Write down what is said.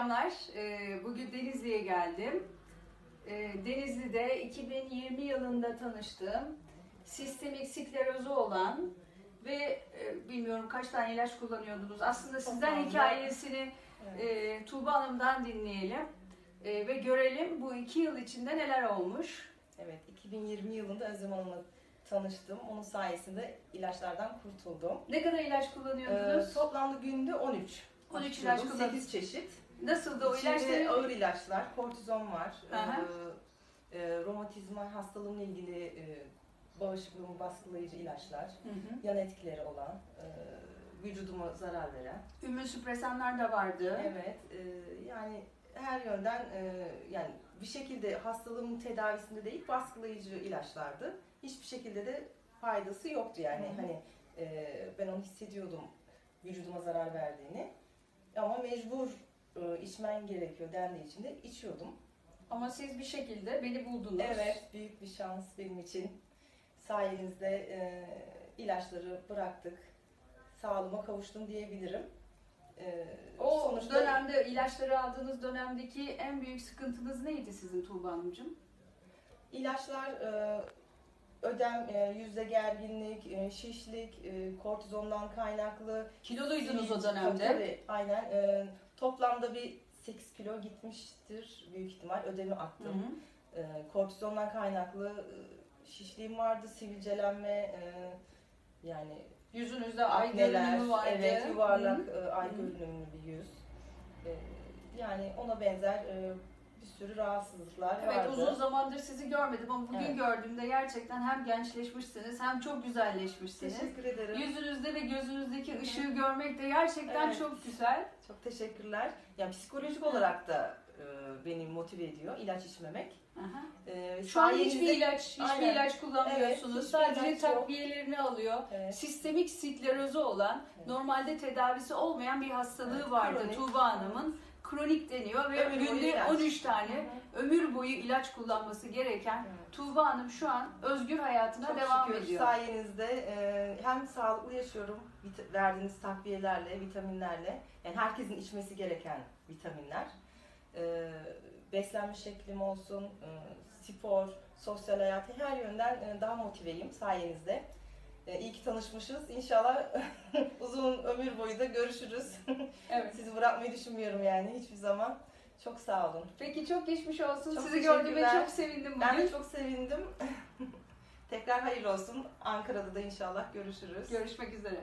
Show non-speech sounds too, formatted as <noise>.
Selamlar. Ee, Bugün Denizli'ye geldim. Ee, Denizli'de 2020 yılında tanıştığım sistemik sklerozu olan ve e, bilmiyorum kaç tane ilaç kullanıyordunuz. Aslında sizden Toplamda- hikayesini Evet. e, Tuğba Hanım'dan dinleyelim E, ve görelim bu iki yıl içinde neler olmuş. Evet, 2020 yılında Özlem Hanım'la tanıştım. Onun sayesinde ilaçlardan kurtuldum. Ne kadar ilaç kullanıyordunuz? Ee, toplamda günde 13. 13 ilaç kullan- 8 çeşit. Nasıldı o İçinde ilaçları? ağır ilaçlar, kortizon var. E, romatizma hastalığımla ilgili e, bağışıklığımı baskılayıcı ilaçlar. Hı hı. Yan etkileri olan, e, vücuduma zarar veren. Ümmünsüpresanlar da vardı. Evet, e, yani her yönden e, yani bir şekilde hastalığımın tedavisinde değil baskılayıcı ilaçlardı. Hiçbir şekilde de faydası yoktu yani. Hı hı. Hani e, ben onu hissediyordum vücuduma zarar verdiğini. Ama mecbur e, içmen gerekiyor dendiği için de içiyordum. Ama siz bir şekilde beni buldunuz. Evet, büyük bir şans benim için. Sayenizde e, ilaçları bıraktık. Sağlığıma kavuştum diyebilirim. E, O dönemde ilaçları aldığınız dönemdeki en büyük sıkıntınız neydi sizin Tuğba Hanımcığım? İlaçlar e, ödem, e, yüzde gerginlik, e, şişlik, e, kortizondan kaynaklı. Kiloluydunuz o Tabii, dönemde. Tabii, aynen. E, toplamda bir 8 kilo gitmiştir büyük ihtimal. Ödemi Hı attım. hı. E, kortizondan kaynaklı e, şişliğim vardı, sivilcelenme, e, yani Yüzünüzde ay akneler, görünümü vardı. evet yuvarlak Hı. e, ay Hı. görünümlü bir yüz. E, yani ona benzer e, bir sürü rahatsızlıklar Evet vardı. uzun zamandır sizi görmedim ama bugün Evet. gördüğümde gerçekten hem gençleşmişsiniz hem çok güzelleşmişsiniz. Teşekkür ederim. Yüzünüzde ve gözünüzdeki ışığı görmek de gerçekten Evet. çok güzel. Çok teşekkürler. Yani psikolojik olarak da e, beni motive ediyor ilaç içmemek. Aha. E, Şu an hiçbir ilaç, hiçbir Aynen. ilaç kullanmıyorsunuz. Evet, Sadece ilaç yok. takviyelerini alıyor. Evet. Sistemik sklerozu olan, Evet. normalde tedavisi olmayan bir hastalığı Evet, vardı. Tuğba Hanım'ın. Kronik deniyor ve Ömür günde ilaç. 13 tane ömür boyu ilaç kullanması gereken Evet. Tuğba Hanım şu an özgür hayatına Çok devam şükür ediyor. sayenizde e, hem sağlıklı yaşıyorum verdiğiniz takviyelerle, vitaminlerle. Yani herkesin içmesi gereken vitaminler. E, beslenme şeklim olsun, e, spor, sosyal hayatı her yönden e, daha motiveyim sayenizde. E, iyi ki tanışmışız. İnşallah <laughs> ömür boyu da görüşürüz. <laughs> Evet. Sizi bırakmayı düşünmüyorum yani hiçbir zaman. Çok sağ olun. Peki çok geçmiş olsun. Çok Sizi gördüğüme çok sevindim bugün. Ben de çok sevindim. <laughs> Tekrar hayırlı olsun. Ankara'da da inşallah görüşürüz. Görüşmek üzere.